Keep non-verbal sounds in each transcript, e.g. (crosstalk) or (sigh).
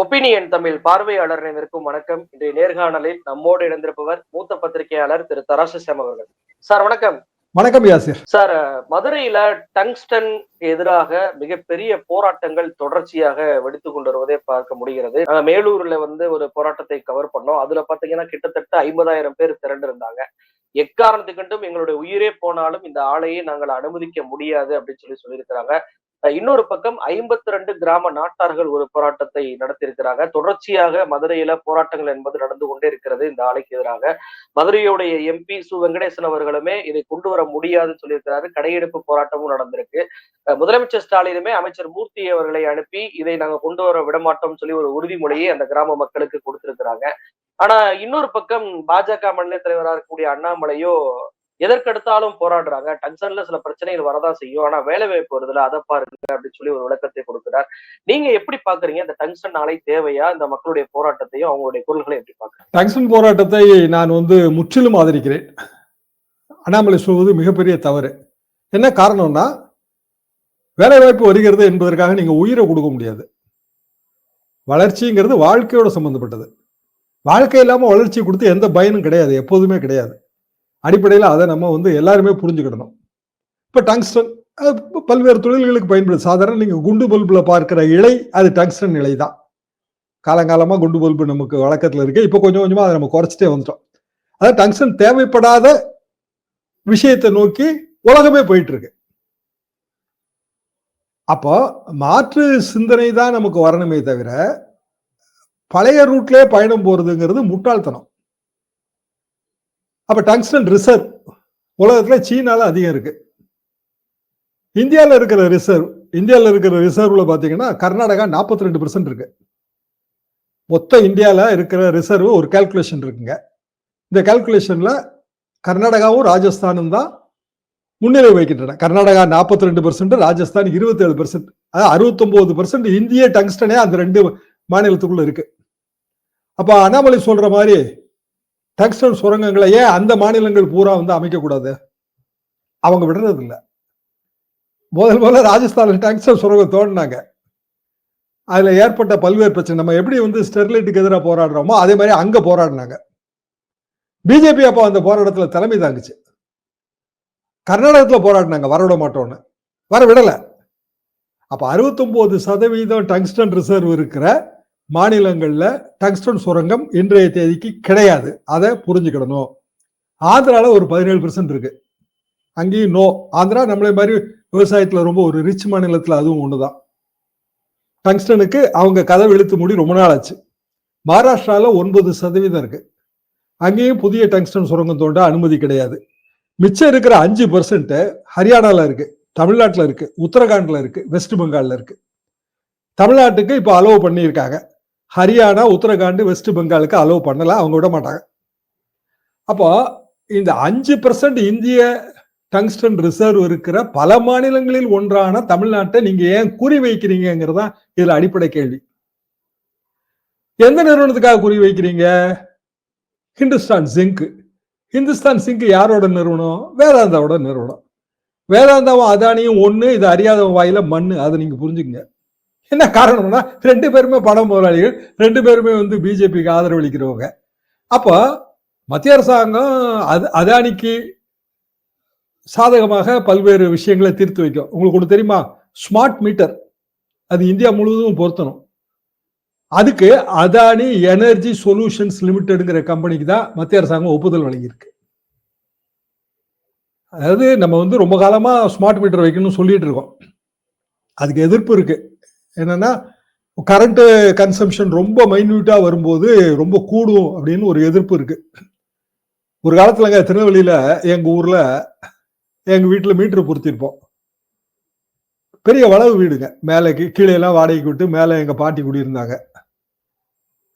Opinion Tamil பார்வையாளர் அனைவருக்கும் வணக்கம். இன்றைய நேர்காணலில் நம்மோடு இணைந்திருப்பவர் மூத்த பத்திரிகையாளர் திரு தராசு அவர்கள். சார் வணக்கம். வணக்கம் யாசிர். சார் மதுரையில டங்ஸ்டன் எதிராக மிகப்பெரிய போராட்டங்கள் தொடர்ச்சியாக வெடித்து கொண்டு வருவதை பார்க்க முடிகிறது. மேலூர்ல வந்து ஒரு போராட்டத்தை கவர் பண்ணோம். அதுல பாத்தீங்கன்னா கிட்டத்தட்ட ஐம்பதாயிரம் பேர் திரண்டு இருந்தாங்க எக்காரணத்துக்கண்டும் எங்களுடைய உயிரே போனாலும் இந்த ஆலையை நாங்கள் அனுமதிக்க முடியாது அப்படின்னு சொல்லி சொல்லியிருக்கிறாங்க. இன்னொரு பக்கம் ஐம்பத்தி ரெண்டு கிராம நாட்டார்கள் ஒரு போராட்டத்தை நடத்தியிருக்கிறாங்க. தொடர்ச்சியாக மதுரையில போராட்டங்கள் என்பது நடந்து கொண்டே இருக்கிறது. இந்த ஆலைக்கு எதிராக மதுரையுடைய எம்பி சு வெங்கடேசன் அவர்களுமே இதை கொண்டு வர முடியாதுன்னு சொல்லியிருக்கிறாரு. கடையெடுப்பு போராட்டமும் நடந்திருக்கு. முதலமைச்சர் ஸ்டாலினுமே அமைச்சர் மூர்த்தி அவர்களை அனுப்பி இதை நாங்க கொண்டு வர விடமாட்டோம்னு சொல்லி ஒரு உறுதிமொழியை அந்த கிராம மக்களுக்கு கொடுத்திருக்கிறாங்க. ஆனா இன்னொரு பக்கம் பாஜக மாநில தலைவராக இருக்கக்கூடிய அண்ணாமலையோ எதற்கெடுத்தாலும் போராடுறாங்க. டங்ஷன்ல சில பிரச்சனைகள் வரதான் செய்யும். ஆனா வேலை வாய்ப்பு வருதுல அதை பாருங்க அப்படின்னு சொல்லி ஒரு விளக்கத்தை கொடுக்கிறார். நீங்க எப்படி பாக்குறீங்க? இந்த டங்ஷன் நாளை தேவையா? இந்த மக்களுடைய போராட்டத்தையும் அவங்களுடைய குரல்களை எப்படி பாக்குறீங்க? டங்ஷன் போராட்டத்தை நான் வந்து முற்றிலும் ஆதரிக்கிறேன். அண்ணாமலை சொல்வது மிகப்பெரிய தவறு. என்ன காரணம்னா வேலை வாய்ப்பு வருகிறது என்பதற்காக நீங்க உயிரை கொடுக்க முடியாது. வளர்ச்சிங்கிறது வாழ்க்கையோட சம்பந்தப்பட்டது. வாழ்க்கை இல்லாம வளர்ச்சி கொடுத்து எந்த பயனும் கிடையாது எப்போதுமே கிடையாது. அடிப்படையில் அதை நம்ம வந்து எல்லாருமே புரிஞ்சுக்கிடணும். இப்போ டங்ஸ்டன் பல்வேறு தொழில்களுக்கு பயன்படுது. சாதாரண நீங்கள் குண்டு பல்பில் பார்க்குற இலை அது டங்ஸ்டன் இலை தான். காலங்காலமாக குண்டு பல்பு நமக்கு வழக்கத்தில் இருக்கு. இப்போ கொஞ்சம் கொஞ்சமாக அதை நம்ம குறைச்சிட்டே வந்துட்டோம். அதாவது டங்ஸ்டன் தேவைப்படாத விஷயத்தை நோக்கி உலகமே போயிட்டு இருக்கு அப்போ மாற்று சிந்தனை தான் நமக்கு வரணுமே தவிர பழைய ரூட்லேயே பயணம் போறதுங்கிறது முட்டாள்தனம். அப்போ டங்ஸ்டன் ரிசர்வ் உலகத்தில் சீனாவில் அதிகம் இருக்குது இந்தியாவில் இருக்கிற ரிசர்வ் இந்தியாவில் இருக்கிற ரிசர்வில் பார்த்தீங்கன்னா கர்நாடகா நாற்பத்தி ரெண்டு பர்சன்ட் இருக்கு. மொத்த இந்தியாவில் இருக்கிற ரிசர்வ் ஒரு கால்குலேஷன் இருக்குங்க. இந்த கால்குலேஷனில் கர்நாடகாவும் ராஜஸ்தானும் தான் முன்னிலை வைக்கின்றன கர்நாடகா நாற்பத்தி ரெண்டு பர்சன்ட் ராஜஸ்தான் இருபத்தி ஏழு பர்சன்ட் அதாவது அறுபத்தொம்போது பர்சன்ட் இந்திய டங்ஸ்டனே அந்த ரெண்டு மாநிலத்துக்குள்ள இருக்கு. அப்போ அண்ணாமலை சொல்ற மாதிரி டங்ஸ்டன் சுரங்கங்களை ஏன் அந்த மாநிலங்கள் பூரா வந்து அமைக்கக்கூடாது? அவங்க விடுறது இல்லை முதல் முதல்ல ராஜஸ்தானில் டங்ஸ்டன் சுரங்கம் தோண்டினாங்க. அதில் ஏற்பட்ட பல்வேறு பிரச்சனை. நம்ம எப்படி வந்து ஸ்டெர்லைட்டுக்கு எதிராக போராடுறோமோ அதே மாதிரி அங்கே போராடினாங்க. பிஜேபி அப்போ அந்த போராட்டத்தில் தலைமை தாங்குச்சு. கர்நாடகத்தில் போராடினாங்க வரவிட மாட்டோன்னு வர விடலை. அப்போ அறுபத்தொம்போது சதவீதம் டங்ஸ்டன் ரிசர்வ் இருக்கிற மாநிலங்களில் டங்ஸ்டன் சுரங்கம் இன்றைய தேதிக்கு கிடையாது. அதை புரிஞ்சுக்கிடணும். ஆந்திராவில் ஒரு பதினேழு பெர்சன்ட் இருக்கு. அங்கேயும் நோ ஆந்திரா நம்மளே மாதிரி விவசாயத்தில் ரொம்ப ஒரு ரிச் மாநிலத்தில் அதுவும் ஒன்று தான் டங்ஸ்டனுக்கு அவங்க கதவு இழுத்து மூடி ரொம்ப நாள் ஆச்சு. மகாராஷ்டிராவில் ஒன்பது சதவீதம் இருக்கு. அங்கேயும் புதிய டங்ஸ்டன் சுரங்கம் தோண்ட அனுமதி கிடையாது. மிச்சம் இருக்கிற அஞ்சு பர்சன்ட்டு ஹரியானாவில் இருக்கு. தமிழ்நாட்டில் இருக்கு. உத்தரகாண்டில் இருக்கு. வெஸ்ட் பெங்காலில் இருக்கு. தமிழ்நாட்டுக்கு இப்போ அலோவ் பண்ணியிருக்காங்க. ஹரியானா உத்தரகாண்ட் வெஸ்ட் பெங்காலுக்கு அலோவ் பண்ணல அவங்க விட மாட்டாங்க. அப்போ இந்த அஞ்சு பர்சன்ட் இந்திய டங்ஸ்டன் ரிசர்வ் இருக்கிற பல மாநிலங்களில் ஒன்றான தமிழ்நாட்டை நீங்க ஏன் குறி வைக்கிறீங்கிறது தான் இதுல அடிப்படை கேள்வி. எந்த நிறுவனத்துக்காக குறி வைக்கிறீங்க? ஹிந்துஸ்தான் சிங்க் ஹிந்துஸ்தான் சிங்க் யாரோட நிறுவனம்? வேதாந்தாவோட நிறுவனம். வேதாந்தாவும் அதானியும் ஒன்று இது அறியாதவன் வாயில மண் அதை நீங்க புரிஞ்சுக்கங்க. என்ன காரணம்னா ரெண்டு பேருமே படம் முதலாளிகள் ரெண்டு பேருமே வந்து பிஜேபிக்கு ஆதரவளிக்கிறவங்க. அப்போ மத்திய அரசாங்கம் அது அதானிக்கு சாதகமாக பல்வேறு விஷயங்களை தீர்த்து வைக்கும். உங்களுக்கு ஒன்று தெரியுமா? Smart meter. அது இந்தியா முழுவதும் பொருத்தணும். அதுக்கு அதானி எனர்ஜி சொல்யூஷன்ஸ் லிமிடெடுங்கிற கம்பெனிக்கு தான் மத்திய அரசாங்கம் ஒப்புதல் வழங்கியிருக்கு. அதாவது நம்ம வந்து ரொம்ப காலமாக ஸ்மார்ட் மீட்டர் வைக்கணும்னு சொல்லிட்டு இருக்கோம். அதுக்கு எதிர்ப்பு இருக்குது என்னன்னா கரண்ட் கன்சம்ஷன் ரொம்ப மைன்யூட்டா வரும்போது ரொம்ப கூடும் அப்படின்னு ஒரு எதிர்ப்பு இருக்கு. ஒரு காலத்துலங்க திருநெல்வேலியில எங்க ஊர்ல எங்க வீட்டுல மீட்டர் பொருத்திருப்போம். பெரிய வளவு வீடுங்க. மேலே கீழே எல்லாம் வாடகைக்கு விட்டு மேலே எங்க பாட்டி குடியிருந்தாங்க.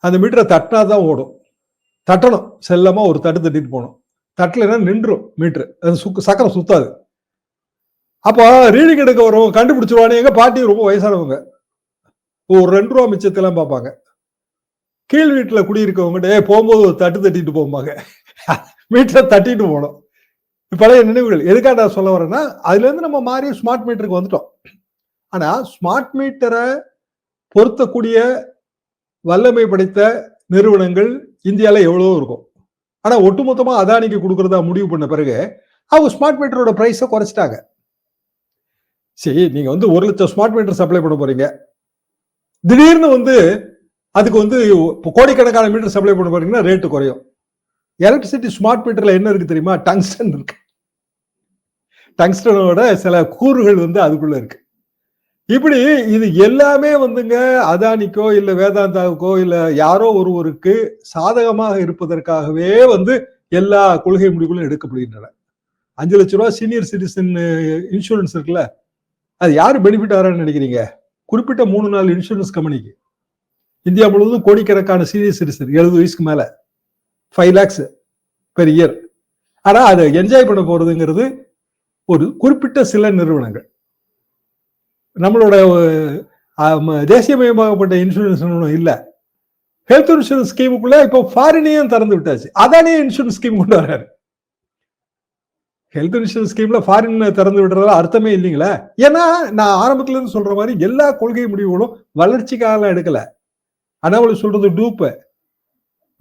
அந்த மீட்டரை தட்டினா தான் ஓடும். தட்டணும். செல்லமா ஒரு தட்டு தட்டிட்டு போகணும். தட்டலைன்னா நின்றும் மீட்ரு அது சுக்கு சக்கரம் சுத்தாது. அப்போ ரீடிங் எடுக்க வரும் கண்டுபிடிச்சிருவானே எங்க பாட்டி ரொம்ப வயசானவங்க. ஒரு ரெண்டு ரூபா மிச்சத்தெல்லாம் பார்ப்பாங்க. கீழ் வீட்டில் குடியிருக்கவங்ககிட்ட போகும்போது ஒரு தட்டு தட்டிட்டு போம்பாங்க. மீட்டரை தட்டிட்டு போகணும் பழைய நினைவுகள். எதுக்காக நான் சொல்ல வரேன்னா அதுலேருந்து நம்ம மாறி ஸ்மார்ட் மீட்டருக்கு வந்துட்டோம். ஆனால் ஸ்மார்ட் மீட்டரை பொருத்தக்கூடிய வல்லமை படைத்த நிறுவனங்கள் இந்தியாவில் எவ்வளவோ இருக்கும். ஆனால் ஒட்டுமொத்தமாக அதானிக்கு கொடுக்குறதா முடிவு பண்ண பிறகு அவங்க ஸ்மார்ட் மீட்டரோட ப்ரைஸை குறைச்சிட்டாங்க. சரி நீங்கள் வந்து ஒரு லட்சம் ஸ்மார்ட் மீட்டர் சப்ளை பண்ண போறீங்க. திடீர்னு வந்து அதுக்கு வந்து இப்போ கோடிக்கணக்கான மீட்டர் சப்ளை பண்ண போறீங்கன்னா ரேட்டு குறையும். எலக்ட்ரிசிட்டி ஸ்மார்ட் மீட்டர்ல என்ன இருக்கு தெரியுமா? டங்ஸ்டன் இருக்கு. டங்ஸ்டனோட சில கூறுகள் வந்து அதுக்குள்ள இருக்கு. இப்படி இது எல்லாமே வந்துங்க அதானிக்கோ இல்ல வேதாந்தாவுக்கோ இல்ல யாரோ ஒருவருக்கு சாதகமாக இருப்பதற்காகவே வந்து எல்லா கொள்கை முடிவுகளும் எடுக்கப்படுகின்றன. அஞ்சு லட்ச ரூபா சீனியர் சிட்டிசன் இன்சூரன்ஸ் இருக்குல்ல அது யார் பெனிஃபிட் ஆறான்னு நினைக்கிறீங்க? குறிப்பிட்ட மூணு நாலு இன்சூரன்ஸ் கம்பெனிக்கு இந்தியா முழுவதும் கோடிக்கணக்கான சீனியர் சிட்டிசன் எழுபது வயசுக்கு மேல. ஃபைவ் லேக்ஸ் பெர் இயர் ஆனா அதை என்ஜாய் பண்ண போறதுங்கிறது ஒரு குறிப்பிட்ட சில நிறுவனங்கள். நம்மளோட தேசியமயமாகப்பட்ட இன்சூரன்ஸ் நிறுவனம் இல்லை. ஹெல்த் இன்சூரன்ஸ் ஸ்கீமுக்குள்ள இப்போ ஃபாரினையும் திறந்து விட்டாச்சு. அதானே இன்சூரன்ஸ் ஸ்கீம் கொண்டு வர்றாரு. ஹெல்த் இன்சூரன்ஸ் ஸ்கீம்ல ஃபாரின் திறந்து விடுறதுல அர்த்தமே இல்லைங்களா? ஏன்னா நான் ஆரம்பத்துல இருந்து சொல்ற மாதிரி எல்லா கொள்கை முடிவுகளும் வளர்ச்சிக்காக எடுக்கல. அண்ணாமலை சொல்றது டூப்பு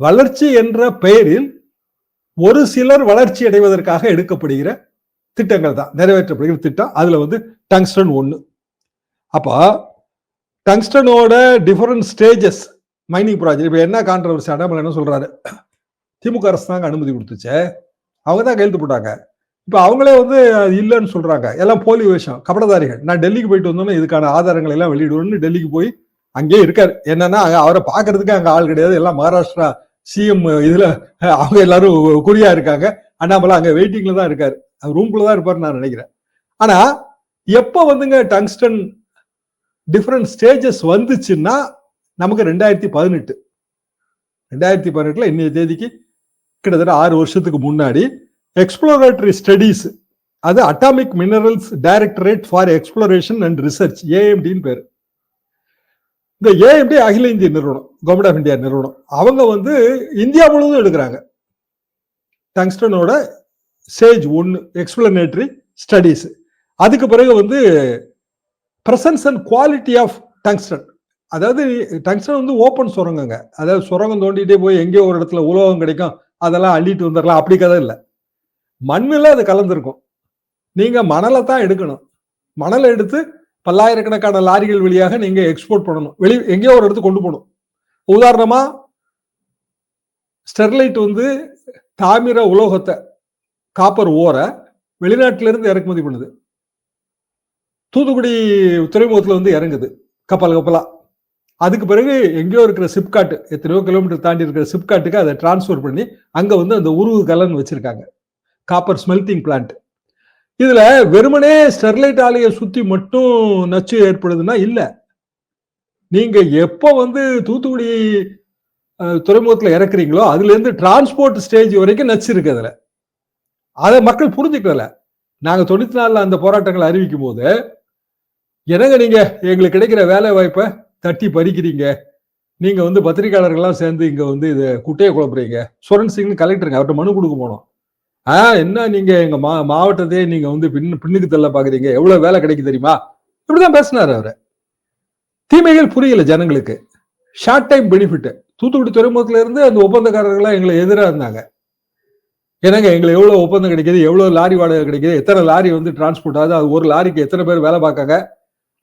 வளர்ச்சி என்ற பெயரில் ஒரு சிலர் வளர்ச்சி அடைவதற்காக எடுக்கப்படுகிற திட்டங்கள் தான். நிறைவேற்றப்படுகிற திட்டம். அதுல வந்து டங்ஸ்டன் ஒன்று அப்போ டங்ஸ்டனோட டிஃபரண்ட் ஸ்டேஜஸ் மைனிங் ப்ராஜெக்ட் இப்போ என்ன கான்ட்ரவர்சி அடாமல் என்ன சொல்றாரு? திமுக அரசு தாங்க அனுமதி கொடுத்துச்சு. அவங்க தான் கையெழுத்து போட்டாங்க. இப்போ அவங்களே வந்து இல்லைன்னு சொல்றாங்க. எல்லாம் போலி விஷயம் கபடதாரிகள். நான் டெல்லிக்கு போயிட்டு வந்தோன்னே இதுக்கான ஆதாரங்களை எல்லாம் வெளியிடுவேன்னு டெல்லிக்கு போய் அங்கேயே இருக்காரு. என்னன்னா அவரை பார்க்கறதுக்கு அங்கே ஆள் கிடையாது. எல்லாம் மகாராஷ்டிரா சிஎம் இதுல அவங்க எல்லாரும் குறியா இருக்காங்க. அண்ணாமலை அங்கே வெயிட்டிங்ல தான் இருக்காரு. ரூம்குள்ள தான் இருப்பார் நான் நினைக்கிறேன். ஆனா எப்ப வந்துங்க டங்ஸ்டன் டிஃப்ரெண்ட் ஸ்டேஜஸ் வந்துச்சுன்னா நமக்கு ரெண்டாயிரத்தி பதினெட்டு. ரெண்டாயிரத்தி பதினெட்டுல இன்னைய தேதிக்கு கிட்டத்தட்ட ஆறு வருஷத்துக்கு முன்னாடி எக்ஸ்ப்ளோரேட்டரி ஸ்டடீஸ் அது atomic minerals directorate for exploration and research ஏஎம்டின்னு பேர். இந்த ஏஎம்டி அகில இந்திய நிறுவனம் கவர்மெண்ட் ஆஃப் இந்தியா நிறுவனம். அவங்க வந்து இந்தியா முழுவதும் எடுக்கிறாங்க. டங்ஸ்டனோட சேஜ் ஒன்று எக்ஸ்பிளனேட்டரி ஸ்டடீஸ் அதுக்கு பிறகு வந்து presence and quality of tungsten அதாவது டங்ஸ்டன் வந்து ஓப்பன் சுரங்கங்க. அதாவது சுரங்கம் தோண்டிகிட்டே போய் எங்கேயோ ஒரு இடத்துல உலோகம் கிடைக்கும். அதெல்லாம் அள்ளிட்டு வந்துடலாம். அப்படி கதை இல்லை. மண்ணில் அது கலந்துருக்கும். நீங்க மணலை தான் எடுக்கணும். மணலை எடுத்து பல்லாயிரக்கணக்கான லாரிகள் வழியாக நீங்க எக்ஸ்போர்ட் பண்ணணும். வெளி எங்கேயோ ஒரு இடத்துக்கு கொண்டு போகணும். உதாரணமா ஸ்டெர்லைட் வந்து தாமிர உலோகத்தை காப்பர் ஓரை வெளிநாட்டிலிருந்து இறக்குமதி பண்ணுது. தூத்துக்குடி துறைமுகத்தில் வந்து இறங்குது. கப்பல் கப்பலா. அதுக்கு பிறகு எங்கேயோ இருக்கிற சிப்காட்டு எத்தனையோ கிலோமீட்டர் தாண்டி இருக்கிற சிப்காட்டுக்கு அதை டிரான்ஸ்ஃபர் பண்ணி அங்கே வந்து அந்த உருவு கலன் வச்சிருக்காங்க. Copper smelting plant. இதுல வெறுமனே ஸ்டெர்லைட் ஆலையை சுத்தி மட்டும் நச்சு ஏற்படுதுன்னா இல்லை. நீங்க எப்போ வந்து தூத்துக்குடி துறைமுகத்தில் இறக்குறீங்களோ அதுலேருந்து டிரான்ஸ்போர்ட் ஸ்டேஜ் வரைக்கும் நச்சு இருக்கு அதில். அதை மக்கள் புரிஞ்சுக்கல. நாங்கள் தொண்ணூற்றி நாலில் அந்த போராட்டங்களை அறிவிக்கும் போது என்னங்க நீங்கள் எங்களுக்கு கிடைக்கிற வேலை வாய்ப்பை தட்டி பறிக்கிறீங்க. நீங்கள் வந்து பத்திரிகையாளர்கள்லாம் சேர்ந்து இங்கே வந்து இதை குட்டையை குழப்புறீங்க. சுரன் சிங்னு கலெக்டருங்க அவர்கிட்ட மனு கொடுக்க போனோம். ஆ என்ன நீங்க எங்க மா மாவட்டத்தையே நீங்க வந்து பின் பின்னுக்கு தள்ள பாக்குறீங்க? எவ்வளவு வேலை கிடைக்கு தெரியுமா? இப்படிதான் பேசினாரு அவரு. தீமைகள் புரியல ஜனங்களுக்கு. ஷார்ட் டைம் பெனிஃபிட் தூத்துக்குடி துறைமுகத்துல இருந்து அந்த ஒப்பந்தக்காரர்கள்லாம் எங்களை எதிராக இருந்தாங்க. ஏன்னாங்க எங்களுக்கு எவ்வளவு ஒப்பந்தம் கிடைக்குது? எவ்வளவு லாரி வாடகை கிடைக்குது? எத்தனை லாரி வந்து டிரான்ஸ்போர்ட் ஆகுது? அது ஒரு லாரிக்கு எத்தனை பேர் வேலை பார்க்காங்க?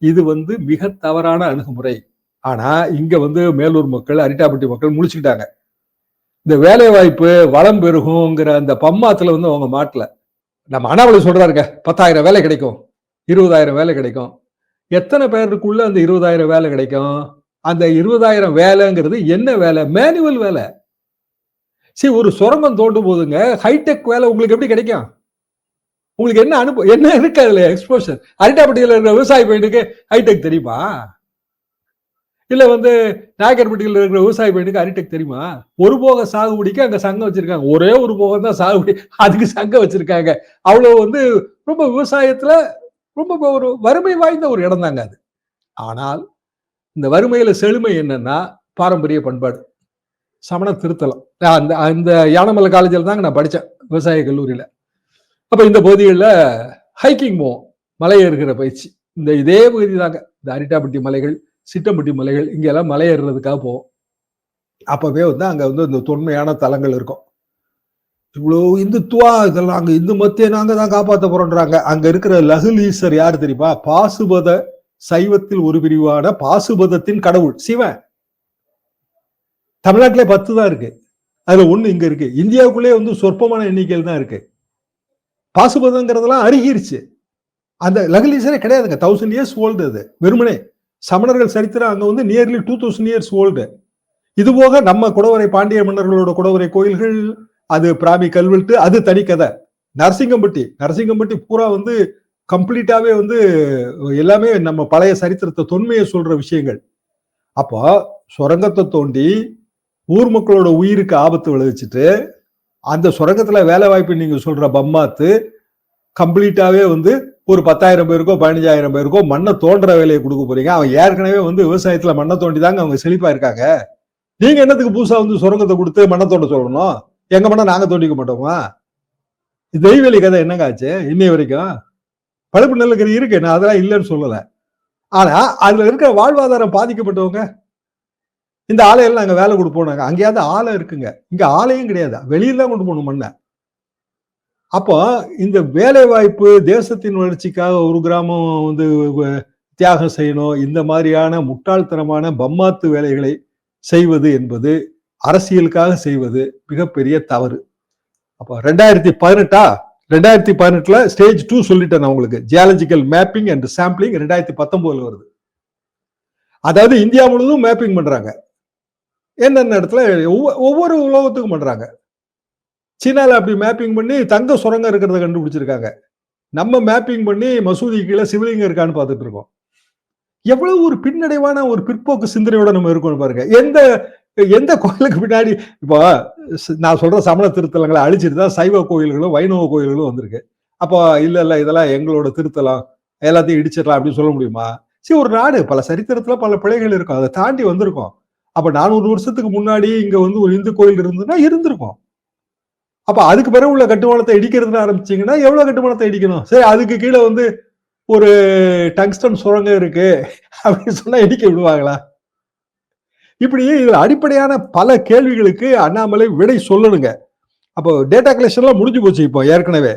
இது வந்து மிக தவறான அணுகுமுறை. ஆனா இங்க வந்து மேலூர் மக்கள் அரிட்டாப்பட்டி மக்கள் முடிச்சுக்கிட்டாங்க இந்த வேலை வாய்ப்பு வளம் பெருகுங்கிற அந்த பம்மாத்துல வந்து அவங்க மாட்டல. நம்ம அனாவளி சொல்றாருங்க பத்தாயிரம் வேலை கிடைக்கும் இருபதாயிரம் வேலை கிடைக்கும். எத்தனை பேருக்குள்ள அந்த இருபதாயிரம் வேலை கிடைக்கும்? அந்த இருபதாயிரம் வேலைங்கிறது என்ன வேலை? மேனுவல் வேலை. சரி ஒரு சுரங்கம் தோண்டும் போதுங்க ஹைடெக் வேலை உங்களுக்கு எப்படி கிடைக்கும்? உங்களுக்கு என்ன அனுபவம் என்ன இருக்கு அதுல எக்ஸ்போஷர் அரிட்டாப்பட்டியில் இருக்கிற விவசாய பையனுக்கு ஹைடெக் தெரியுமா? இல்லை வந்து நாகர்பட்டியில் இருக்கிற விவசாய பையனுக்கு அரிடெக் தெரியுமா? ஒரு போக சாகுபடிக்கு அங்கே சங்கம் வச்சிருக்காங்க. ஒரே ஒரு போகம் தான் சாகுபடி. அதுக்கு சங்கம் வச்சிருக்காங்க. அவ்வளோ வந்து ரொம்ப விவசாயத்தில் ரொம்ப ஒரு வறுமை வாய்ந்த ஒரு இடம் தாங்க அது. ஆனால் இந்த வறுமையில் செழுமை என்னன்னா பாரம்பரிய பண்பாடு. சமண திருத்தலம். அந்த அந்த யானமலை காலேஜில் தாங்க நான் படித்தேன் விவசாய கல்லூரியில். அப்போ இந்த பகுதிகளில் ஹைக்கிங் போவோம். மலை ஏறுகிற பயிற்சி. இந்த இதே பகுதி தாங்க இந்த அரிட்டாப்பட்டி மலைகள் சிட்டம்பட்டி மலைகள் இங்கெல்லாம் மலை ஏறுறதுக்காக போவோம். அப்பவே வந்து அங்க வந்து இந்த தொன்மையான தலங்கள் இருக்கும். இவ்வளோ இந்துத்துவா இதெல்லாம் அங்க இந்து மத்திய நாங்க தான் காப்பாற்ற போறோன்றாங்க. அங்க இருக்கிற லகுலீசர் யார் தெரியுமா? பாசுபத சைவத்தில் ஒரு பிரிவான பாசுபதத்தின் கடவுள் சிவன். தமிழ்நாட்டிலே பத்து தான் இருக்கு. அதுல ஒண்ணு இங்க இருக்கு. இந்தியாவுக்குள்ளே வந்து சொற்பமான எண்ணிக்கையில் தான் இருக்கு. பாசுபதங்கிறதெல்லாம் அருகிருச்சு. அந்த லகுலீசரே கிடையாதுங்க. தௌசண்ட் இயர்ஸ் ஓல்டு அது. வெறுமனே. சமணர்கள் சரித்திரம் அங்கே வந்து nearly two thousand years old இது போக நம்ம குடவரை பாண்டிய மன்னர்களோட குடவரை கோயில்கள் அது பிராமி கல்வெட்டு அது தனி கதை. நரசிங்கம்பட்டி நரசிங்கம்பட்டி பூரா வந்து கம்ப்ளீட்டாவே வந்து எல்லாமே நம்ம பழைய சரித்திரத்தை தொன்மையை சொல்ற விஷயங்கள். அப்போ சுரங்கத்தை தோண்டி ஊர் மக்களோட உயிருக்கு ஆபத்து விளைவிச்சிட்டு அந்த சுரங்கத்தில் வேலை வாய்ப்பு நீங்கள் சொல்கிற பம்மாத்து கம்ப்ளீட்டாகவே வந்து ஒரு பத்தாயிரம் பேருக்கோ பதினஞ்சாயிரம் பேருக்கோ மண்ணை தோன்ற வேலையை கொடுக்க போறீங்க. அவன் ஏற்கனவே வந்து விவசாயத்துல மண்ணை தோண்டி தாங்க அவங்க செழிப்பா இருக்காங்க. நீங்க என்னத்துக்கு புதுசா வந்து சுரங்கத்தை கொடுத்து மண்ணை தோண்ட சொல்லணும்? எங்க மண்ணை நாங்க தோண்டிக்க மாட்டோமா? தெய்வெளி கதை என்னங்க ஆச்சு? இன்னை வரைக்கும்? பழுப்பு நிலக்கரி இருக்கு நான் அதெல்லாம் இல்லைன்னு சொல்லல. ஆனா அதுல இருக்கிற வாழ்வாதாரம் பாதிக்கப்பட்டவங்க இந்த ஆலையெல்லாம் நாங்க வேலை கொடுப்போம் நாங்க. அங்கேயாவது ஆலை இருக்குங்க. இங்க ஆலையும் கிடையாது. வெளியில தான் கொண்டு போகணும் மண்ணை. அப்போ இந்த வேலை வாய்ப்பு தேசத்தின் வளர்ச்சிக்காக ஒரு கிராமம் வந்து தியாகம் செய்யணும் இந்த மாதிரியான முட்டாள்தனமான பம்மாத்து வேலைகளை செய்வது என்பது அரசியலுக்காக செய்வது மிகப்பெரிய தவறு. அப்போ ரெண்டாயிரத்தி பதினெட்டா? ரெண்டாயிரத்தி பதினெட்டுல ஸ்டேஜ் டூ சொல்லிட்டேன் நான் உங்களுக்கு. ஜியாலஜிக்கல் மேப்பிங் அண்ட் சாம்பிளிங் ரெண்டாயிரத்தி பத்தொன்பதுல வருது. அதாவது இந்தியா முழுவதும் மேப்பிங் பண்றாங்க. என்னென்ன இடத்துல? ஒவ்வொ- ஒவ்வொரு உலோகத்துக்கும் பண்றாங்க. சீனால அப்படி மேப்பிங் பண்ணி தங்க சுரங்கம் இருக்கிறத கண்டுபிடிச்சிருக்காங்க. நம்ம மேப்பிங் பண்ணி மசூதி கீழே சிவலிங்கம் இருக்கான்னு பார்த்துட்டு இருக்கோம். எவ்வளவு ஒரு பின்னடைவான ஒரு பிற்போக்கு சிந்தனையோட நம்ம இருக்கோம்னு பாருங்க. எந்த எந்த கோயிலுக்கு பின்னாடி இப்போ நான் சொல்ற சமண திருத்தலங்களை அழிச்சிட்டு தான் சைவ கோயில்களும் வைணவ கோயில்களும் வந்திருக்கு. அப்போ இல்லை இல்லை இதெல்லாம் எங்களோட திருத்தலம் எல்லாத்தையும் இடிச்சிடலாம் அப்படின்னு சொல்ல முடியுமா? சரி ஒரு நாடு பல சரித்திரத்தில் பல பிழைகள் இருக்கும். அதை தாண்டி வந்திருக்கோம். அப்போ நானூறு வருஷத்துக்கு முன்னாடி இங்கே வந்து ஒரு இந்து கோயில் இருந்ததுன்னா இருந்திருக்கும். அப்ப அதுக்கு பிறகு உள்ள கட்டுமானத்தை இடிக்கிறதுன்னு ஆரம்பிச்சீங்கன்னா எவ்வளவு கட்டுமானத்தை இடிக்கணும்? சரி அதுக்கு கீழே வந்து ஒரு டங்ஸ்டன் சுரங்கம் இருக்கு. அப்படின்னு சொன்னா இடிக்க விடுவாங்களா? இப்படி இதுல அடிப்படையான பல கேள்விகளுக்கு அண்ணாமலை விடை சொல்லணுங்க. அப்போ டேட்டா கலெக்ஷன்லாம் முடிஞ்சு போச்சு இப்போ ஏற்கனவே.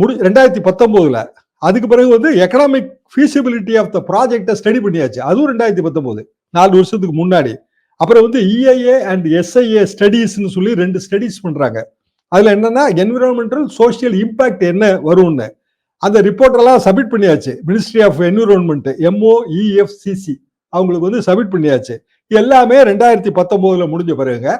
முடி ரெண்டாயிரத்தி பத்தொம்போதுல. அதுக்கு பிறகு வந்து எக்கனாமிக் feasibility ஆஃப் த ப்ராஜெக்டை ஸ்டடி பண்ணியாச்சு. அதுவும் ரெண்டாயிரத்தி பத்தொம்போது. நாலு வருஷத்துக்கு முன்னாடி. அப்புறம் வந்து இஐஏ அண்ட் எஸ்ஐஏ ஸ்டடீஸ்னு சொல்லி ரெண்டு ஸ்டடீஸ் பண்ணுறாங்க அதுல என்னன்னா என்விரான்மெண்டல் சோஷியல் இம்பாக்ட் என்ன வரும்னு. அந்த ரிப்போர்ட் எல்லாம் சப்மிட் பண்ணியாச்சு. மினிஸ்ட்ரி ஆஃப் என்விரான்மெண்ட் எம்ஓஇஎஃப்சிசி அவங்களுக்கு வந்து சப்மிட் பண்ணியாச்சு. எல்லாமே ரெண்டாயிரத்தி பத்தொன்பதுல முடிஞ்ச பிறகுங்க.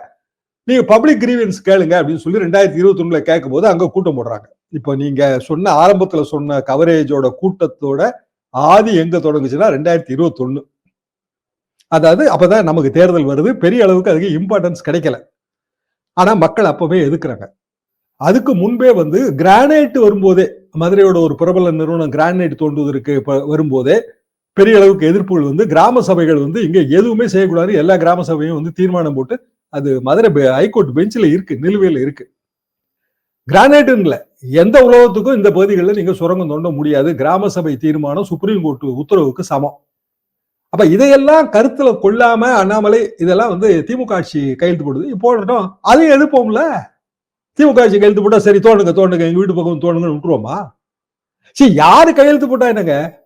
நீங்க பப்ளிக் கிரீவியன்ஸ் கேளுங்க அப்படின்னு சொல்லி ரெண்டாயிரத்தி இருபத்தி ஒண்ணுல கேட்கும் போது அங்க கூட்டம் போடுறாங்க. இப்போ நீங்க சொன்ன ஆரம்பத்துல சொன்ன கவரேஜோட கூட்டத்தோட ஆதி எங்க தொடங்குச்சுன்னா ரெண்டாயிரத்தி இருபத்தி ஒண்ணு அதாவது அப்பதான் நமக்கு தேர்தல் வருது. பெரிய அளவுக்கு அதுக்கு இம்பார்ட்டன்ஸ் கிடைக்கல. ஆனா மக்கள் அப்பவே எதுக்குறாங்க? அதுக்கு முன்பே வந்து கிரானைட் வரும்போதே மதுரையோட ஒரு பிரபல நிறுவனம் கிரானைட் தோண்டுவதற்கு வரும்போதே பெரிய அளவுக்கு எதிர்ப்புகள் வந்து கிராம சபைகள் வந்து இங்க எதுவுமே செய்யக்கூடாது. எல்லா கிராம சபையும் வந்து தீர்மானம் போட்டு அது மதுரை ஹைகோர்ட் பெஞ்சில் இருக்கு நிலுவையில் இருக்கு. கிரானைட்ல எந்த உலகத்துக்கும் இந்த பகுதிகளில் நீங்க சுரங்கம் தோண்ட முடியாது. கிராம சபை தீர்மானம் சுப்ரீம் கோர்ட் உத்தரவுக்கு சமம். அப்ப இதையெல்லாம் கருத்துல கொள்ளாம அண்ணாமலை இதெல்லாம் வந்து திமுக ஆட்சி கையெழுத்து போடுது. போடட்டும். அதையும் எழுப்போம்ல திமுக ஆட்சி கையெழுத்து போட்டா சரி தோணுங்க தோணுங்க. எங்க வீட்டு பக்கம் தோணுங்கன்னு விட்டுருவோமா? சரி யாரு கையெழுத்து போட்டா என்னங்க?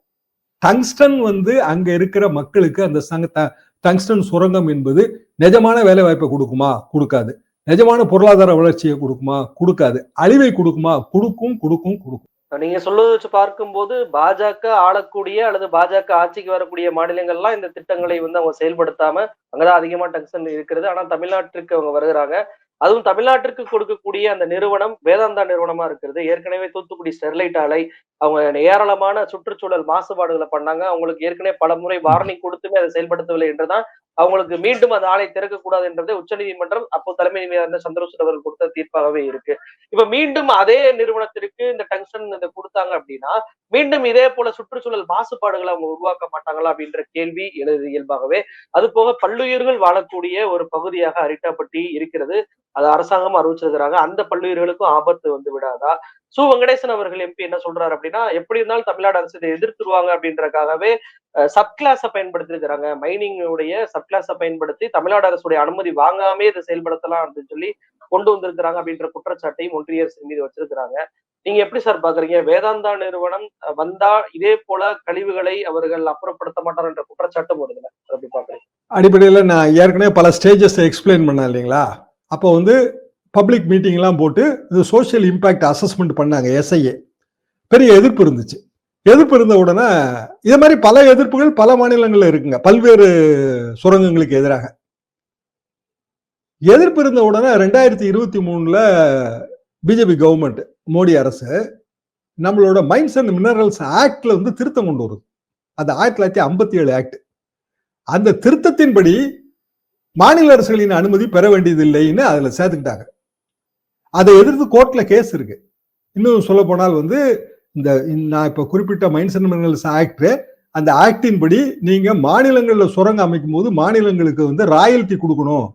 டங்ஸ்டன் வந்து அங்க இருக்கிற மக்களுக்கு அந்த சங்க டங்ஸ்டன் சுரங்கம் என்பது நிஜமான வேலை வாய்ப்பை கொடுக்குமா? கொடுக்காது. நிஜமான பொருளாதார வளர்ச்சியை கொடுக்குமா? கொடுக்காது. அழிவை கொடுக்குமா? கொடுக்கும் கொடுக்கும் கொடுக்கும். நீங்க சொல்லுவதை வச்சு பார்க்கும்போது பாஜக ஆளக்கூடிய அல்லது பாஜக ஆட்சிக்கு வரக்கூடிய மாநிலங்கள்லாம் இந்த திட்டங்களை வந்து அவங்க செயல்படுத்தாம அங்கதான் அதிகமா டங்ஸ்டன் இருக்கிறது. ஆனா தமிழ்நாட்டிற்கு அவங்க வருகிறாங்க. அதுவும் தமிழ்நாட்டிற்கு கொடுக்கக்கூடிய அந்த நிறுவனம் வேதாந்தா நிறுவனமா இருக்கிறது. ஏற்கனவே தூத்துக்குடி ஸ்டெர்லைட் ஆலை அவங்க ஏராளமான சுற்றுச்சூழல் மாசுபாடுகளை பண்ணாங்க. அவங்களுக்கு ஏற்கனவே பல முறை வார்னிங் கொடுத்துமே அதை செயல்படுத்தவில்லை என்றுதான் அவங்களுக்கு மீண்டும் அந்த ஆலை திறக்கக்கூடாது என்றதை உச்சநீதிமன்றம் அப்போ தலைமை நீதிபதி சந்திரசூட் அவர்கள் கொடுத்த தீர்ப்பாகவே இருக்கு. இப்ப மீண்டும் அதே நிறுவனத்திற்கு இந்த டங்ஷன் இந்த கொடுத்தாங்க அப்படின்னா மீண்டும் இதே போல சுற்றுச்சூழல் மாசுபாடுகளை அவங்க உருவாக்க மாட்டாங்களா அப்படின்ற கேள்வி எழுது இயல்பாகவே. அது போக பல்லுயிர்கள் வாழக்கூடிய ஒரு பகுதியாக அரிட்டாப்பட்டி இருக்கிறது. அது அரசாங்கம் அறிவிச்சிருக்கிறாங்க. அந்த பல்லுயிர்களுக்கும் ஆபத்து வந்து விடாதா? சு வெங்கடேசன் அவர்கள் எம்பி என்ன சொல்றாரு அப்படின்னா எப்படி இருந்தாலும் தமிழ்நாடு அரசு இதை எதிர்த்துருவாங்க அப்படின்றதுக்காகவே சப் கிளாஸ பயன்படுத்தி இருக்கிறாங்க மைனிங் உடைய சப் கிளாஸ பயன்படுத்தி தமிழ்நாடு அரசுடைய அனுமதி வாங்காமே இதை செயல்படுத்தலாம் அப்படின்னு சொல்லி கொண்டு வந்திருக்கிறாங்க அப்படின்ற குற்றச்சாட்டையும் ஒன்றிய அரசு மீது வச்சிருக்கிறாங்க. நீங்க எப்படி சார் பாக்குறீங்க? வேதாந்தா நிறுவனம் வந்தா இதே போல கழிவுகளை அவர்கள் அப்புறப்படுத்த மாட்டார் என்ற குற்றச்சாட்டும் வருதுல அப்படி பாக்குறீங்க? நான் ஏற்கனவே பல ஸ்டேஜஸ் எக்ஸ்பிளைன் பண்ணேன் இல்லைங்களா? அப்போ வந்து பப்ளிக் மீட்டிங்லாம் போட்டு இது சோஷியல் இம்பேக்ட் அசஸ்மெண்ட் பண்ணாங்க எஸ்ஐஏ பெரிய எதிர்ப்பு இருந்துச்சு. எதிர்ப்பு இருந்த உடனே இதே மாதிரி பல எதிர்ப்புகள் பல மாநிலங்களில் இருக்குங்க. பல்வேறு சுரங்கங்களுக்கு எதிராக. எதிர்ப்பு இருந்த உடனே ரெண்டாயிரத்தி இருபத்தி மூணில் பிஜேபி கவர்மெண்ட் மோடி அரசு நம்மளோட மைன்ஸ் அண்ட் மினரல்ஸ் ஆக்டில் வந்து திருத்தம் கொண்டு வருது. அது ஆயிரத்தி தொள்ளாயிரத்தி ஐம்பத்தி ஏழு ஆக்ட் அந்த திருத்தத்தின்படி மாநில அரசுகளின் அனுமதி பெற வேண்டியதில்லைன்னு அதில் சேர்த்துக்கிட்டாங்க. அதை எதிர்த்து கோர்ட்ல கேஸ் இருக்கு. இன்னும் சொல்ல போனால் வந்து இந்த நான் இப்போ குறிப்பிட்ட மைன்ஸ் அண்ட் மினரல்ஸ் ஆக்ட் அந்த ஆக்டின் படி நீங்க மாநிலங்களில் சுரங்கம் அமைக்கும் போது மாநிலங்களுக்கு வந்து ராயல்டி கொடுக்கணும்.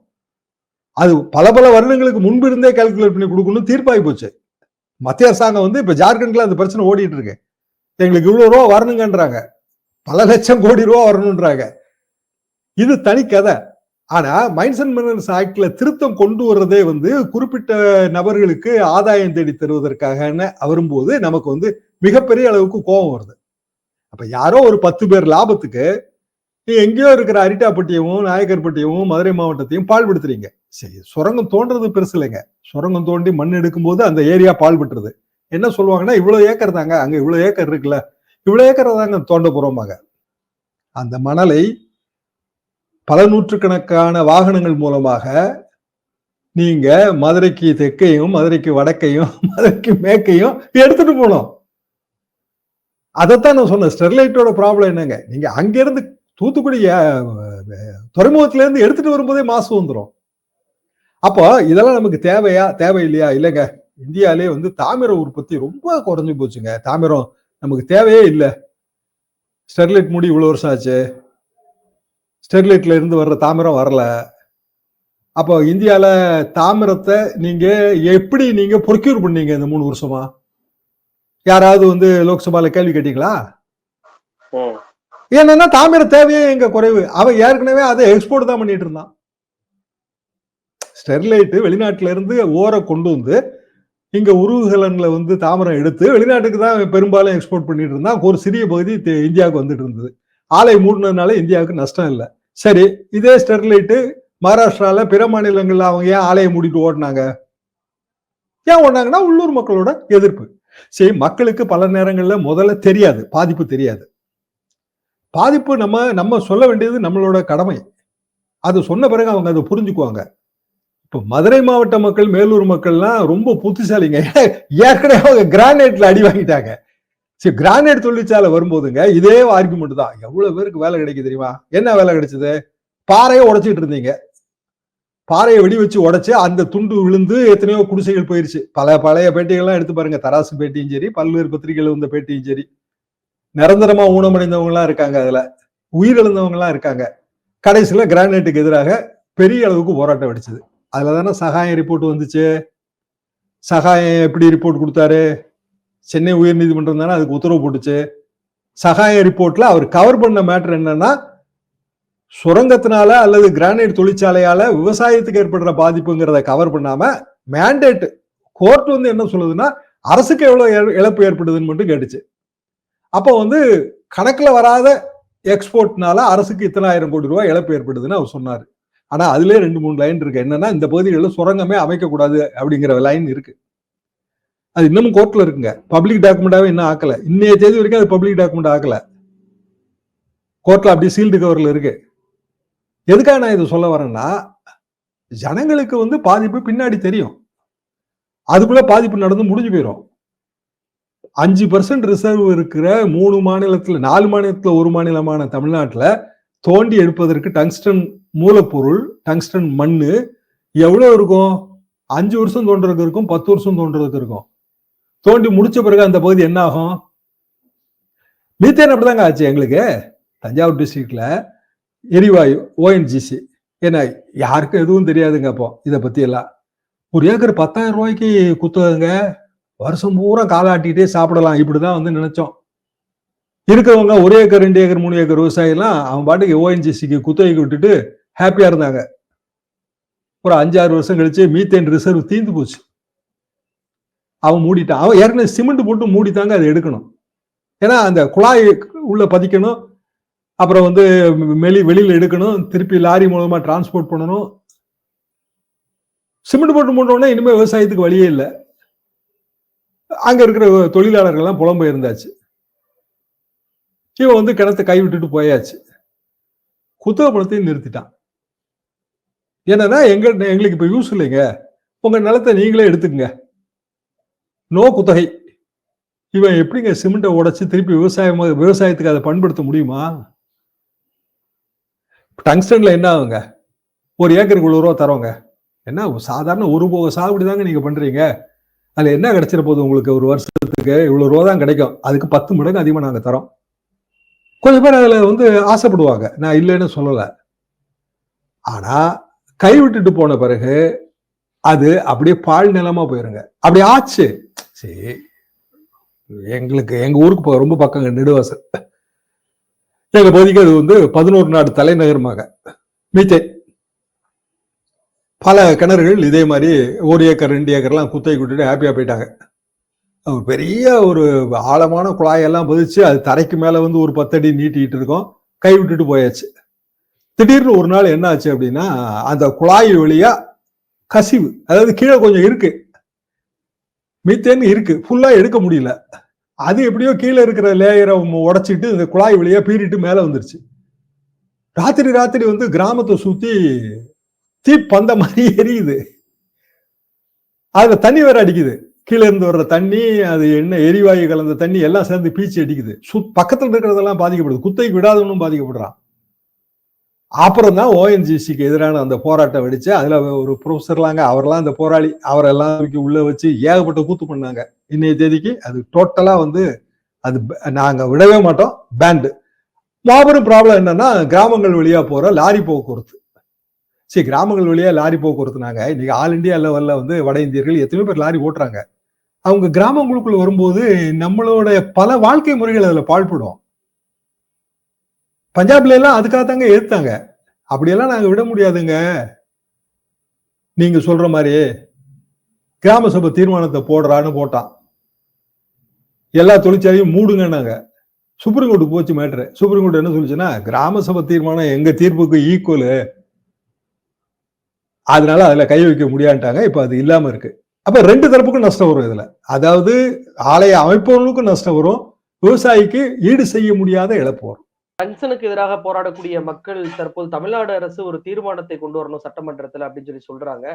அது பல பல வருடங்களுக்கு முன்பு இருந்தே கால்குலேட் பண்ணி கொடுக்கணும் தீர்ப்பாகி போச்சு. மத்திய அரசாங்கம் வந்து இப்போ ஜார்க்கண்ட்ல அந்த பிரச்சனை ஓடிட்டு இருக்கு. எங்களுக்கு இவ்வளோ ரூபா வரணுங்கன்றாங்க. பல லட்சம் கோடி ரூபா வரணுன்றாங்க. இது தனி கதை. ஆனா மைன்ஸ் அண்ட் மினரல்ஸ் ஆக்ட்ல திருத்தம் கொண்டு வர்றதே வந்து குறிப்பிட்ட நபர்களுக்கு ஆதாயம் தேடி தருவதற்காக வரும்போது நமக்கு வந்து மிகப்பெரிய அளவுக்கு கோபம் வருது. அப்ப யாரோ ஒரு பத்து பேர் லாபத்துக்கு நீ எங்கேயோ இருக்கிற அரிட்டாப்பட்டியமும் நாயக்கர்பட்டியமும் மதுரை மாவட்டத்தையும் பால்படுத்துறீங்க. சரி சுரங்கம் தோன்றது பெருசு இல்லைங்க. சுரங்கம் தோண்டி மண் எடுக்கும்போது அந்த ஏரியா பால்பட்டுறது என்ன சொல்லுவாங்கன்னா இவ்வளவு ஏக்கர் தாங்க. அங்க இவ்வளவு ஏக்கர் இருக்குல்ல. இவ்வளவு ஏக்கர் தாங்க தோண்ட போறோமாங்க. அந்த மணலை பல நூற்றுக்கணக்கான வாகனங்கள் மூலமாக நீங்க மதுரைக்கு தெற்கையும் மதுரைக்கு வடக்கையும் (laughs) மதுரைக்கு மேற்கையும் எடுத்துட்டு போனோம். அதைத்தான் நான் சொன்னேன். ஸ்டெர்லைட்டோட ப்ராப்ளம் என்னங்க? நீங்க அங்கிருந்து தூத்துக்குடி அஹ், துறைமுகத்துல இருந்து எடுத்துட்டு வரும்போதே மாசு வந்துடும் அப்போ இதெல்லாம் நமக்கு தேவையா? தேவையில்லையா? இல்லைங்க. இந்தியாலே வந்து தாமிர உற்பத்தி ரொம்ப குறைஞ்சு போச்சுங்க. தாமிரம் நமக்கு தேவையே இல்லை. ஸ்டெர்லைட் மூடி இவ்வளோ வருஷம் ஆச்சு. ஸ்டெர்லைட்ல இருந்து வர்ற தாமிரம் வரல. அப்போ இந்தியால தாமிரத்தை நீங்க எப்படி நீங்க ப்ரொக்யூர் பண்ணீங்க இந்த மூணு வருஷமா? யாராவது வந்து லோக்சபால கேள்வி கேட்டீங்களா. என்னன்னா தாமிர தேவையே எங்க குறைவு. அவன் ஏற்கனவே அதை எக்ஸ்போர்ட் தான் பண்ணிட்டு இருந்தான். ஸ்டெர்லைட் வெளிநாட்டுல இருந்து ஓரை கொண்டு வந்து இங்க உருகுகலன்ல வந்து தாமிரம் எடுத்து வெளிநாட்டுக்கு தான் பெரும்பாலும் எக்ஸ்போர்ட் பண்ணிட்டு இருந்தான். ஒரு சிறிய பகுதி இந்தியாவுக்கு வந்துட்டு இருந்தது. ஆலை மூடினதுனால இந்தியாவுக்கு நஷ்டம் இல்லை. சரி இதே ஸ்டெர்லைட்டு மகாராஷ்டிரால பிற மாநிலங்களில் அவங்க ஏன் ஆலையை மூடிட்டு ஓடினாங்க? ஏன் ஓடினாங்கன்னா உள்ளூர் மக்களோட எதிர்ப்பு. சரி மக்களுக்கு பல நேரங்களில் முதல்ல தெரியாது பாதிப்பு தெரியாது. பாதிப்பு நம்ம நம்ம சொல்ல வேண்டியது நம்மளோட கடமை. அது சொன்ன பிறகு அவங்க அதை புரிஞ்சுக்குவாங்க. இப்போ மதுரை மாவட்ட மக்கள் மேலூர் மக்கள்லாம் ரொம்ப புத்திசாலிங்க. ஏற்கனவே அவங்க கிரானைட்ல அடி வாங்கிட்டாங்க. சரி கிரானைட் தொழிற்சாலை வரும்போதுங்க இதே ஆர்குமெண்ட் தான். எவ்வளவு பேருக்கு வேலை கிடைக்க தெரியுமா? என்ன வேலை கிடைச்சது? பாறையை உடைச்சிட்டு இருந்தீங்க. பாறையை வெடி வச்சு உடைச்சு அந்த துண்டு விழுந்து எத்தனையோ குடிசைகள் போயிருச்சு. பல பழைய பேட்டிகள்லாம் எடுத்து பாருங்க. தராசு பேட்டியும் சரி பல்வேறு பத்திரிகைகள் வந்த பேட்டியும் சரி. நிரந்தரமா ஊனமடைந்தவங்களாம் இருக்காங்க அதுல. உயிரிழந்தவங்களாம் இருக்காங்க. கடைசியில் கிரானைட்டுக்கு எதிராக பெரிய அளவுக்கு போராட்டம் வெடிச்சது. அதுல தானே சகாயம் ரிப்போர்ட் வந்துச்சு? சகாயம் எப்படி ரிப்போர்ட் கொடுத்தாரு? சென்னை உயர்நீதிமன்றம் தானே அதுக்கு உத்தரவு போட்டுச்சு. சகாய ரிப்போர்ட்ல அவர் கவர் பண்ண மேட்டர் என்னன்னா சுரங்கத்தினால அல்லது கிரானைட் தொழிற்சாலையால விவசாயத்துக்கு ஏற்படுற பாதிப்புங்கிறத கவர் பண்ணாம மேண்டேட் கோர்ட் வந்து என்ன சொல்லுதுன்னா அரசுக்கு எவ்வளவு இழப்பு ஏற்படுதுன்னு மட்டும் கேட்டுச்சு. அப்போ வந்து கணக்குல வராத எக்ஸ்போர்ட்னால அரசுக்கு இத்தனை ஆயிரம் கோடி ரூபாய் இழப்பு ஏற்படுதுன்னு அவர் சொன்னார். ஆனா அதுலேயே ரெண்டு மூணு லைன் இருக்கு. என்னன்னா இந்த பகுதிகளில் சுரங்கமே அமைக்கக்கூடாது அப்படிங்கிற லைன் இருக்கு. அது இன்னமும் கோர்ட்ல இருக்குங்க. பப்ளிக் டாக்குமெண்டாவே இன்னும் ஆக்கல. இன்னைய தேதி வரைக்கும் அது பப்ளிக் டாக்குமெண்ட் ஆக்கல. கோர்ட்ல அப்படியே சீல்டு கவர்ல இருக்கு. எதுக்காக நான் இதை சொல்ல வரேன்னா ஜனங்களுக்கு வந்து பாதிப்பு பின்னாடி தெரியும். அதுக்குள்ள பாதிப்பு நடந்து முடிஞ்சு போயிடும் அஞ்சு பர்சன்ட் ரிசர்வ் இருக்கிற மூணு மாநிலத்தில் நாலு மாநிலத்தில் ஒரு மாநிலமான தமிழ்நாட்டில் தோண்டி எடுப்பதற்கு டங்ஸ்டன் மூலப்பொருள் டங்ஸ்டன் மண் எவ்வளோ இருக்கும்? அஞ்சு வருஷம் தோன்றதுக்கு இருக்கும் பத்து வருஷம் தோன்றதுக்கு இருக்கும். தோண்டி முடிச்ச பிறகு அந்த பகுதி என்ன ஆகும்? மீத்தேன் அப்படிதாங்க ஆச்சு எங்களுக்கு. தஞ்சாவூர் டிஸ்ட்ரிக்ட்ல எரிவாயு ஓஎன்ஜிசி ஏன்னா யாருக்கும் எதுவும் தெரியாதுங்க அப்போ இதை பத்தி எல்லாம். ஒரு ஏக்கர் பத்தாயிரம் ரூபாய்க்கு குத்துவதுங்க வருஷம் பூரா காலாட்டிகிட்டே சாப்பிடலாம். இப்படிதான் வந்து நினைச்சோம். இருக்கிறவங்க ஒரு ஏக்கர் ரெண்டு ஏக்கர் மூணு ஏக்கர் விவசாயிலாம் அவன் பாட்டுக்கு ஓஎன்ஜிசிக்கு குத்தகைக்கு விட்டுட்டு ஹாப்பியா இருந்தாங்க. ஒரு அஞ்சாறு வருஷம் கழிச்சு மீத்தேன் ரிசர்வ் தீந்து போச்சு. அவன் மூடிட்டான். அவன் ஏற்கனவே சிமெண்ட் போட்டு மூடித்தாங்க அதை எடுக்கணும். ஏன்னா அந்த குழாய் உள்ள பதிக்கணும். அப்புறம் வந்து வெளி வெளியில் எடுக்கணும். திருப்பி லாரி மூலமா டிரான்ஸ்போர்ட் பண்ணணும். சிமெண்ட் போட்டு மூட்டோம்னா இனிமேல் விவசாயத்துக்கு வழியே இல்லை. அங்க இருக்கிற தொழிலாளர்கள்லாம் புலம்பெயர்ந்தாச்சு இவன் வந்து கிணத்தை கை விட்டுட்டு போயாச்சு. குத்தக பணத்தையும் நிறுத்திட்டான். என்னன்னா எங்க எங்களுக்கு இப்ப யூஸ் இல்லைங்க. உங்க நிலத்தை நீங்களே எடுத்துக்கங்க. நோ குத்தகை. இவன் எப்படிங்க சிமெண்ட்டை உடைச்சு திருப்பி விவசாயம் விவசாயத்துக்கு அதை பயன்படுத்த முடியுமா? டங்ஸ்டன்ல என்ன ஆகுங்க? ஒரு ஏக்கருக்கு இவ்வளவு ரூபா தரோங்க. என்ன சாதாரண ஒரு போக சாகுபடி தாங்க நீங்க பண்றீங்க. அதுல என்ன கிடைச்சிட போகுது உங்களுக்கு ஒரு வருஷத்துக்கு? இவ்வளவு ரூபா தான் கிடைக்கும். அதுக்கு பத்து மடங்கு அதிகமாக நாங்க தரோம். கொஞ்சம் பேர் அதுல வந்து ஆசைப்படுவாங்க. நான் இல்லைன்னு சொல்லலை. ஆனா கை விட்டுட்டு போன பிறகு அது அப்படியே பால் நிலமா போயிருங்க. அப்படி ஆச்சு. சரி. எங்களுக்கு எங்கள் ஊருக்கு ரொம்ப பக்கங்க நெடுவாசல். எங்கள் பகுதிக்கு அது வந்து பதினோரு நாடு தலைநகரமாக. மீத்தேன். பல கிணறுகள் இதே மாதிரி ஒரு ஏக்கர் ரெண்டு ஏக்கர்லாம் குத்தகை விட்டுட்டு ஹாப்பியாக போயிட்டாங்க. ஒரு பெரிய ஒரு ஆழமான குழாயெல்லாம் பதிச்சு அது தரைக்கு மேலே வந்து ஒரு பத்தடி நீட்டிக்கிட்டு இருக்கோம். கை விட்டுட்டு போயாச்சு. திடீர்னு ஒரு நாள் என்ன ஆச்சு அப்படின்னா அந்த குழாய் வழியாக கசிவு அதாவது கீழே கொஞ்சம் இருக்குது மீத்தேன் இருக்கு. ஃபுல்லா எடுக்க முடியல. அது எப்படியோ கீழே இருக்கிற லேயரை உடச்சிட்டு இந்த குழாய் வழியா பீறிட்டு மேல வந்துருச்சு. ராத்திரி ராத்திரி வந்து கிராமத்தை சுத்தி தீ பந்த மாதிரி (laughs) எரியுது. அதுல தண்ணி வேற அடிக்குது. கீழே இருந்து வர்ற தண்ணி அது என்ன எரிவாயு கலந்த தண்ணி எல்லாம் சேர்ந்து பீச்சி அடிக்குது. சு பக்கத்துல இருக்கிறதெல்லாம் பாதிக்கப்படுது. குத்தைக்கு விடாதவனும் பாதிக்கப்படுறான். அப்புறம் தான் ஓஎன்ஜிசிக்கு எதிரான அந்த போராட்டம் வெடிச்சு அதுல ஒரு ப்ரொஃபஸர்லாங்க அவரெல்லாம் அந்த போராளி அவரெல்லாம் தூக்கி உள்ள வச்சு ஏகப்பட்ட கூத்து பண்ணாங்க. இன்னைய தேதிக்கு அது டோட்டலா வந்து அது நாங்கள் நாங்க விடவே மாட்டோம் பேண்டு மாபெரும் ப்ராப்ளம் என்னன்னா கிராமங்கள் வழியா போற லாரி போக்குவரத்து. சரி கிராமங்கள் வழியா லாரி போக்குவரத்துனாங்க. இன்னைக்கு ஆல் இந்தியா லெவல்ல வந்து வட இந்தியர்கள் எத்தனையோ பேர் லாரி ஓட்டுறாங்க. அவங்க கிராமங்களுக்குள்ள வரும்போது நம்மளோட பல வாழ்க்கை முறைகள் அதுல பாழ்படும். பஞ்சாப்ல எல்லாம் அதுக்காக தாங்க எதிர்த்தாங்க அப்படியெல்லாம் நாங்க விட முடியாதுங்க. நீங்க சொல்ற மாதிரி கிராம சபை தீர்மானத்தை போடுறான்னு போட்டான். எல்லா தொழிற்சாலையும் மூடுங்கன்னாங்க சுப்ரீம் கோர்ட்டு போச்சு மேட்ரு சுப்ரீம் கோர்ட் என்ன சொல்லிச்சுன்னா கிராம சபை தீர்மானம் எங்க தீர்ப்புக்கு ஈக்குவலு அதனால அதுல கை வைக்க முடியான்ட்டாங்க. இப்ப அது இல்லாம இருக்கு. அப்ப ரெண்டு தரப்புக்கும் நஷ்டம் வரும் இதுல. அதாவது ஆலய அமைப்பவர்களுக்கும் நஷ்டம் வரும். விவசாயிக்கு ஈடு செய்ய முடியாத இழப்பு வரும். கன்சனுக்கு எதிராக போராடக்கூடிய மக்கள் தற்போது தமிழ்நாடு அரசு ஒரு தீர்மானத்தை கொண்டு வரணும் சட்டமன்றத்துல அப்படின்னு சொல்லி சொல்றாங்க.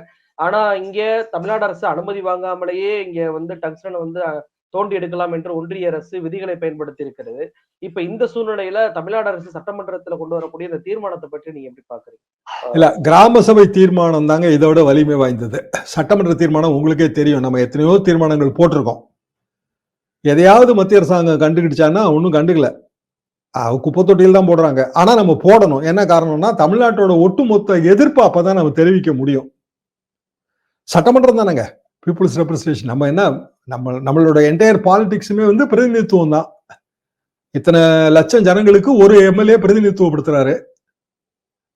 ஆனா இங்க தமிழ்நாடு அரசு அனுமதி வாங்காமலேயே இங்க வந்து டங்ஸ்டனை வந்து தோண்டி எடுக்கலாம் என்று ஒன்றிய அரசு விதிகளை பயன்படுத்தி இருக்கிறது. இப்ப இந்த சூழ்நிலையில தமிழ்நாடு அரசு சட்டமன்றத்துல கொண்டு வரக்கூடிய இந்த தீர்மானத்தை பற்றி நீங்க எப்படி பாக்குறீங்க? இல்ல கிராம சபை தீர்மானம் தாங்க இதோட வலிமை வாய்ந்தது. சட்டமன்ற தீர்மானம் உங்களுக்கே தெரியும். நம்ம எத்தனையோ தீர்மானங்கள் போட்டிருக்கோம். எதையாவது மத்திய அரசாங்கம் கண்டுகிடுச்சான்னா ஒன்றும் கண்டுக்கல. குப்பை தொட்டியில் தான் போடுறாங்க. ஆனா நம்ம போடணும். என்ன காரணம்னா தமிழ்நாட்டோட ஒட்டுமொத்த எதிர்ப்பு அப்பதான் நம்ம தெரிவிக்க முடியும். சட்டமன்றம் தானேங்க. பீப்புள்ஸ் ரெப்ரஸன்டேஷன் நம்ம என்ன நம்ம நம்மளோட என்டையர் பாலிடிக்ஸுமே வந்து பிரதிநிதித்துவம் தான். இத்தனை லட்சம் ஜனங்களுக்கு ஒரு எம்எல்ஏ பிரதிநிதித்துவப்படுத்துறாரு.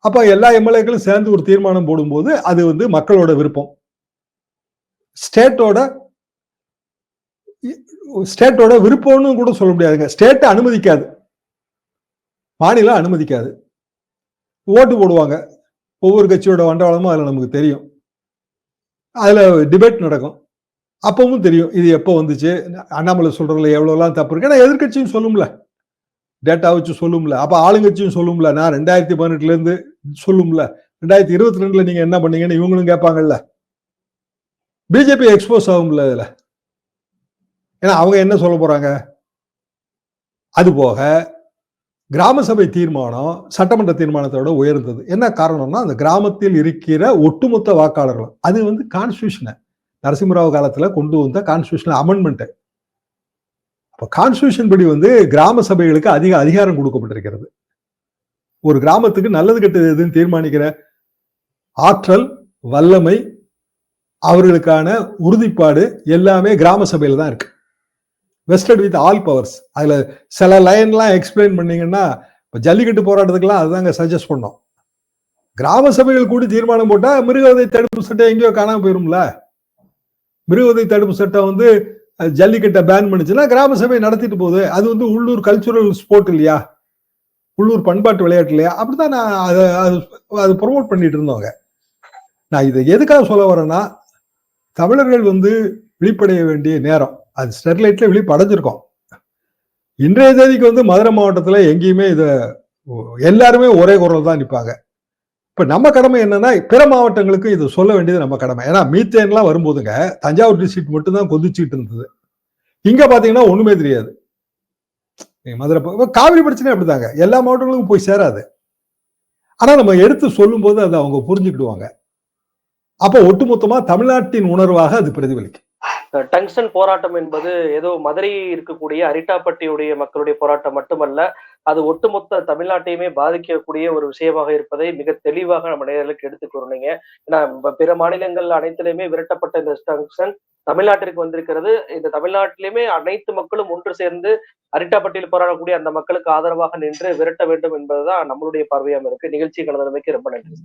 அப்ப எல்லா எம்எல்ஏக்களும் சேர்ந்து ஒரு தீர்மானம் போடும்போது அது வந்து மக்களோட விருப்பம். ஸ்டேட்டோட ஸ்டேட்டோட விருப்பம்னு கூட சொல்ல முடியாதுங்க. ஸ்டேட் அனுமதிக்காது. மாநிலம் அனுமதிக்காது. ஓட்டு போடுவாங்க. ஒவ்வொரு கட்சியோட வண்டவாளமும் அதில் நமக்கு தெரியும். அதில் டிபேட் நடக்கும். அப்பவும் தெரியும். இது எப்போ வந்துச்சு? அண்ணாமலை சொல்கிறதுல எவ்வளோலாம் தப்பு இருக்கு? ஏன்னா எதிர்க்கட்சியும் சொல்லும்ல. டேட்டா வச்சு சொல்லும்ல. அப்போ ஆளுங்கட்சியும் சொல்லும்ல. நான் ரெண்டாயிரத்தி பதினெட்டுலேருந்து சொல்லும்ல. ரெண்டாயிரத்தி இருபத்தி ரெண்டில் நீங்கள் என்ன பண்ணீங்கன்னு இவங்களும் கேட்பாங்கல்ல. பிஜேபி எக்ஸ்போஸ் ஆகும்ல இதில். ஏன்னா அவங்க என்ன சொல்ல போகிறாங்க அது போக கிராம சபை தீர்மானம் சட்டமன்ற தீர்மானத்தோட உயர்ந்தது. என்ன காரணம்னா அந்த கிராமத்தில் இருக்கிற ஒட்டுமொத்த வாக்காளர்கள் அது வந்து கான்ஸ்டியூஷனை நரசிம்மராவ் காலத்துல கொண்டு வந்த கான்ஸ்டியூஷன் அமெண்ட்மெண்ட்டு அப்போ கான்ஸ்டியூஷன் படி வந்து கிராம சபைகளுக்கு அதிக அதிகாரம் கொடுக்கப்பட்டிருக்கிறது. ஒரு கிராமத்துக்கு நல்லது கெட்டது எதுன்னு தீர்மானிக்கிற ஆற்றல் வல்லமை அவர்களுக்கான உறுதிப்பாடு எல்லாமே கிராம சபையில் தான் இருக்கு. வெஸ்டட் வித் ஆல் பவர்ஸ் அதில் சில லைன்லாம் எக்ஸ்பிளைன் பண்ணீங்கன்னா இப்போ ஜல்லிக்கட்டு போராட்டத்துக்குலாம் அதுதாங்க சஜஸ்ட் பண்ணோம். கிராம சபைகள் கூட தீர்மானம் போட்டால் மிருகவதை தடுப்பு சட்டம் எங்கேயோ காணாம போயிரும்ல? மிருகவதை தடுப்பு சட்டம் வந்து ஜல்லிக்கட்டை பேன் பண்ணுச்சுன்னா கிராம சபை நடத்திட்டு போகுது. அது வந்து உள்ளூர் கல்ச்சுரல் ஸ்போர்ட் இல்லையா? உள்ளூர் பண்பாட்டு விளையாட்டு இல்லையா? அப்படிதான் நான் அதை அது அது ப்ரொமோட் பண்ணிட்டு இருந்தோங்க நான் இதை எதுக்காக சொல்ல வரேன்னா தமிழர்கள் வந்து விழிப்படைய வேண்டிய நேரம். அது ஸ்டெர்லைட்ல விழிப்படைஞ்சிருக்கோம் இன்றைய தேதிக்கு வந்து மதுரை மாவட்டத்தில் எங்கேயுமே இதை எல்லாருமே ஒரே குரல் தான் நிற்பாங்க இப்போ நம்ம கடமை என்னன்னா பிற மாவட்டங்களுக்கு இது சொல்ல வேண்டியது நம்ம கடமை. ஏன்னா மீத்தேன்லாம் வரும்போதுங்க தஞ்சாவூர் டிஸ்ட்ரிக்ட் மட்டும் தான் கொதிச்சுட்டு இருந்தது. இங்கே பார்த்தீங்கன்னா ஒன்றுமே தெரியாது. மதுரை இப்போ காவிரி பிரச்சனை அப்படிதாங்க. எல்லா மாவட்டங்களுக்கும் போய் சேராது. ஆனால் நம்ம எடுத்து சொல்லும்போது அதை அவங்க புரிஞ்சுக்கிடுவாங்க. அப்போ ஒட்டுமொத்தமாக தமிழ்நாட்டின் உணர்வாக அது பிரதிபலிக்கும். டங்ஸ்டன் போராட்டம் என்பது ஏதோ மதுரை இருக்கக்கூடிய அரிட்டாப்பட்டியுடைய மக்களுடைய போராட்டம் மட்டுமல்ல அது ஒட்டுமொத்த தமிழ்நாட்டையுமே பாதிக்கக்கூடிய ஒரு விஷயமாக இருப்பதை மிக தெளிவாக நம்ம நேர்களுக்கு எடுத்து ஏன்னா பிற மாநிலங்கள் அனைத்திலுமே விரட்டப்பட்ட இந்த டங்ஸ்டன் தமிழ்நாட்டிற்கு வந்திருக்கிறது. இந்த தமிழ்நாட்டிலுமே அனைத்து மக்களும் ஒன்று சேர்ந்து அரிட்டாப்பட்டியில் போராடக்கூடிய அந்த மக்களுக்கு ஆதரவாக நின்று விரட்ட வேண்டும் என்பதுதான் நம்மளுடைய பார்வையாக இருக்கு. நிகழ்ச்சி கலந்தமைக்கு ரொம்ப நன்றி.